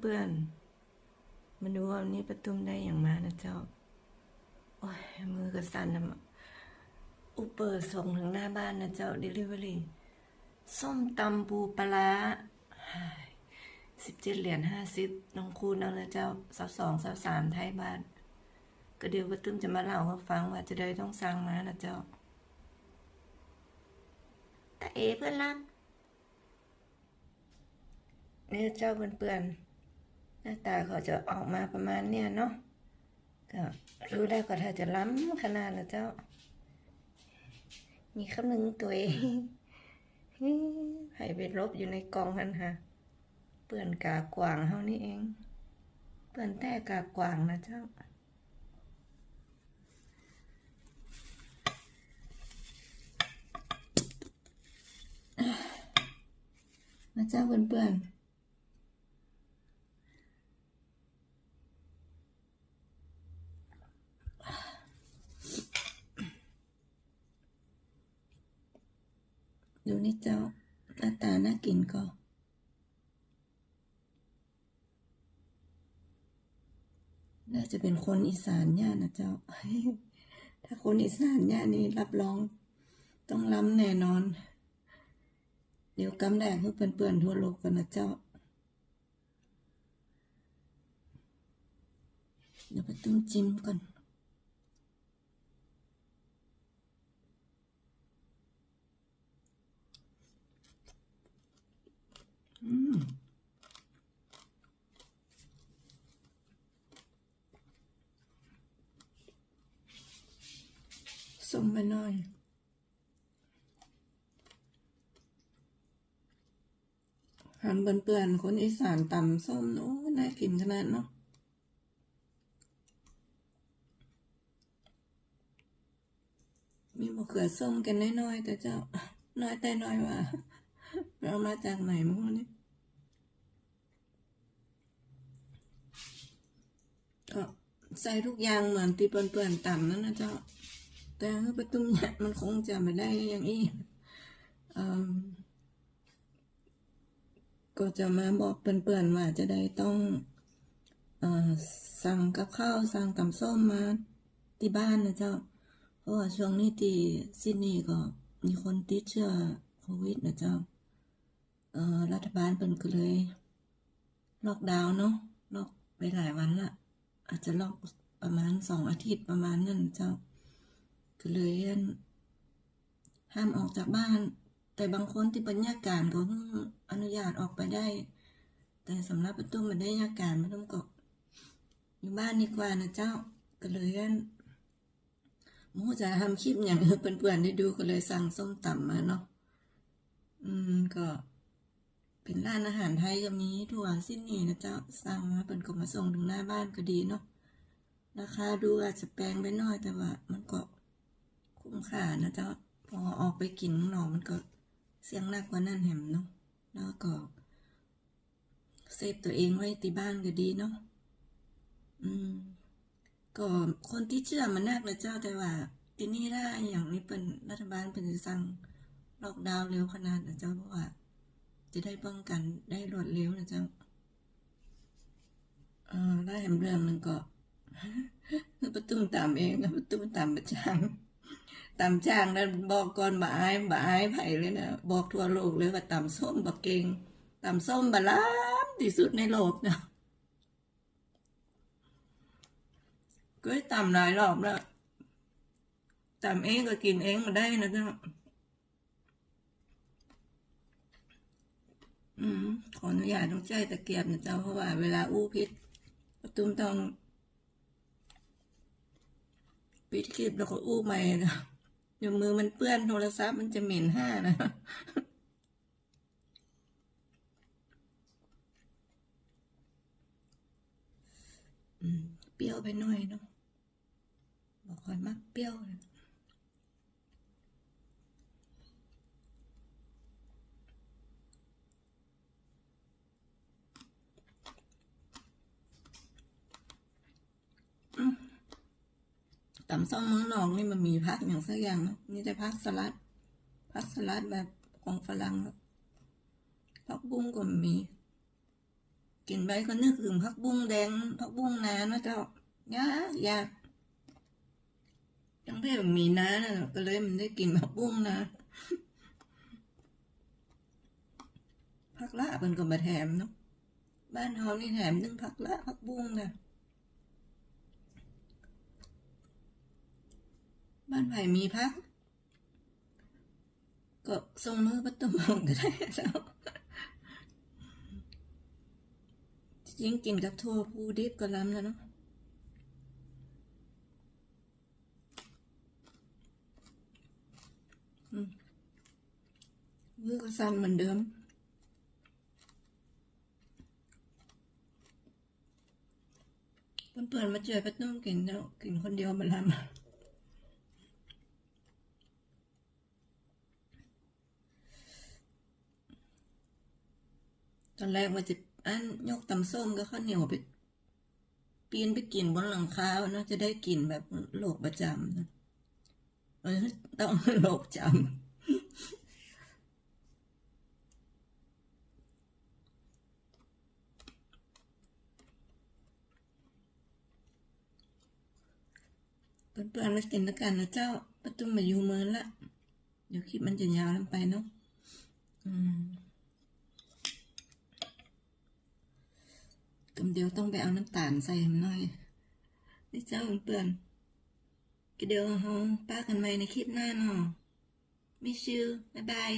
เปื่อนๆ มาดูว่าวันนี้ประตุมได้อย่างมานะเจ้า โอ้ย มือก็สั่นนะอุปเปอร์ส่งถึงหน้าบ้านนะเจ้า Delivery ส้มตำปูปลาสิบเจ็ดเหรียญห้าสิบน้องคูณเอาละเจ้าสาวสองสาวสามไทยบ้าน ก็เดี๋ยวประตุมจะมาเล่าให้ฟังว่าจะได้ต้องสร้างมานะเจ้าแต่เอเพื่อนรักเนี่ยเจ้าเปื่อนๆ หน้าตาเขาจะออกมาประมาณเนี่ยเนาะก็รู้ได้ก็ถ้าจะล้ำขนาดนะเจ้า มีคำหนึ่งตัวเองให้ไปลบอยู่ในกองหันฮะเปื่อนกากวางเฮานี่เอง เปื่อนแต่กากวางนะเจ้านะเจ้าเปื่อนๆ ดูนี่เจ้าหน้าตาน่ากินก็น่าจะเป็นคนอีสานย่านะเจ้า ถ้าคนอีสานย่านี่รับรอง ต้องล้ำแน่นอน เดี๋ยวกำแดกให้เปื่อนๆทั่วโลกกันนะเจ้า เดี๋ยวไปตุ้มจิ้มก่อน อืมส้มไปหน่อยหันเปื่อนๆคนอีสานตำส้มโอ้น่ากินขนาดเนาะมีมะเขือส้มกันน้อยๆแต่เจ้า น้อยแต่น้อยว่า ไปเอามาจากไหนมั้งวนี่ก็ใส่ทุกอย่างเหมือนที่เปื่อนๆต่ำนั่นนะเจ้า แต่ถ้าไปตุ้มเนี่ยมันคงจะไม่ได้อย่างนี้ก็จะมาบอกเปื่อนๆว่าจะได้ต้องอสั่งกับข้าวสั่งตำส้มมาที่บ้านนะเจ้า เพราะว่าช่วงนี้ที่ซิดนีย์ก็มีคนติดเชื้อโควิดนะเจ้า รัฐบาลเป็นก็เลย ล็อกดาวน์เนาะล็อกไปหลายวันละอาจจะล็อกประมาณสองอาทิตย์ประมาณนั้นเจ้าก็เลยห้ามออกจากบ้าน แต่บางคนที่เป็นยาการก็อนุญาตออกไปได้ แต่สำหรับประตูมันได้ยาการไม่ต้องก็อยู่บ้านดีกว่านะเจ้าก็เลยอันหมูจะทำคลิปอย่างเพื่อนๆได้ดูก็เลยสั่งส้มตำมาเนาะอืมก็ เป็นร้านอาหารไทยก็มีทั่วสิ้นนี่นะเจ้าสั่งมาเป็นก็มาส่งถึงหน้าบ้านก็ดีเนาะราคาดูอาจจะแพงไปหน่อยแต่ว่า มันก็คุ้มค่านะเจ้าพอออกไปกินข้างนอมันก็เสียงหนักกว่านั่นแหมเนาะแล้วก็เซฟตัวเองไว้ที่บ้านก็ดีเนาะอืม ก็คนที่เชื่อมันนักเลยเจ้าแต่ว่าที่นี่ได้อย่างนี้เป็นรัฐบาลเป็นสั่งล็อกดาวน์เร็วขนาดนะเจ้าเพราะว่า จะได้ป้องกันได้รวดเร็วนะเจ้าเออได้แหมเรื่องหนึ่งก็คือประตุ้มตามเองนะประตุ้มตามประจางตามจ้างแล้วบอกก่อนบ่อายบ่อายไผ่เลยนะบอกทั่วโลกเลยว่าตำส้มบักเก่งตำส้มบะล้ามที่สุดในโลกนะก็ตำหลายรอบแล้วตำเองก็กินเองมาได้นะจ๊ะ อขออนุญาตต้องใจตะเกียบนะเจ้าเพราะว่าเวลาอู้พิษประตุ้มต้องปิดคลิปแล้วก็อู้ใหม่นะเดี๋ยวมือมันเปื้อนโทรศัพท์มันจะเหม็นห้านะเปรี้ยวไปหน่อยเนาะบอกคอยมักเปรี้ยวนะอืม ตำส้มเมืองนอกนี่มันมีพักอย่างสักอย่างนาะมีแต่พักสลัดพักสลัดแบบของฝรั่งเนาะพักบุ้งก็มี กินไปก็นึกถึงผักบุ้งแดงผักบุ้งนานะเจ้ายากยากจังเพื่อนมีน้านะก็เลยมันได้กินผักบุ้งนะผักละเป็นก็มาแถมเนาะบ้านเฮานี่แถมนึงผักละผักบุ้งนะ บ้านไผ่มีพักก็ส่งมือประตูมองก็ได้เจ้าจริงกินกับทั่วผู้ดิบก็ล้ำแล้วเนาะมือก็สั่นเหมือนเดิมเพื่อนๆมาเจอป้าตุ้มกินแล้วกินคนเดียวมาล้ำ ตอนแรกว่าจะอันยกตำส้มก็ข้าวเหนียวไปปีนไปกินบนหลังคาเนาะจะได้กินแบบโลกประจำนะเออต้องโลกจำเพื่อนๆมากินแล้วกันนะเจ้าประตูมาอยู่เมินละ เดี๋ยวคลิปมันจะยาวลงไปเนาะอืม กำเดียวต้องไปเอาน้ำตาลใส่มันหน่อยนี่เจ้าเปื่อนก็เดี๋ยวเฮาป้ากันใหม่ในคลิปหน้าเนาะมิชื่อบ๊ายบาย